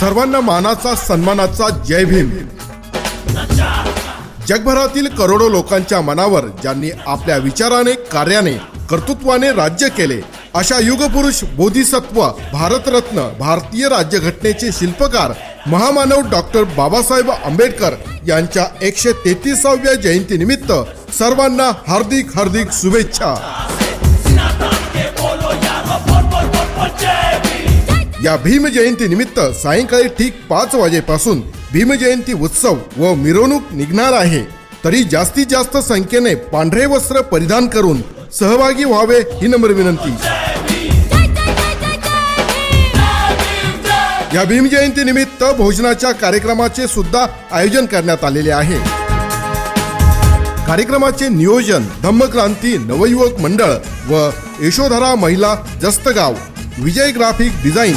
सर्वांना मानाचा सन्मानाचा जय भीम. जगभरातील करोडो लोकांच्या मनावर ज्यांनी आपल्या विचाराने कार्याने कर्तृत्वाने राज्य केले अशा युगपुरुष बोधिसत्व भारतरत्न भारतीय राज्यघटनेचे शिल्पकार महामानव डॉक्टर बाबासाहेब आंबेडकर यांच्या एकशे तेहतीसाव्या जयंतीनिमित्त सर्वांना हार्दिक हार्दिक शुभेच्छा. या भीम निमित्त सायंकाळी ठीक पाच वाजेपासून भीमजयंती उत्सव व मिरवणूक निघणार आहे. तरी जास्तीत जास्त संख्येने पांढरे वस्त्र परिधान करून सहभागी व्हावे ही नम्र विनंती. या भीम निमित्त भोजनाच्या कार्यक्रमाचे सुद्धा आयोजन करण्यात आलेले आहे. कार्यक्रमाचे नियोजन धम्मक्रांती नवयुवक मंडळ व यशोधरा महिला जस्तगाव विजय ग्राफिक डिझाईन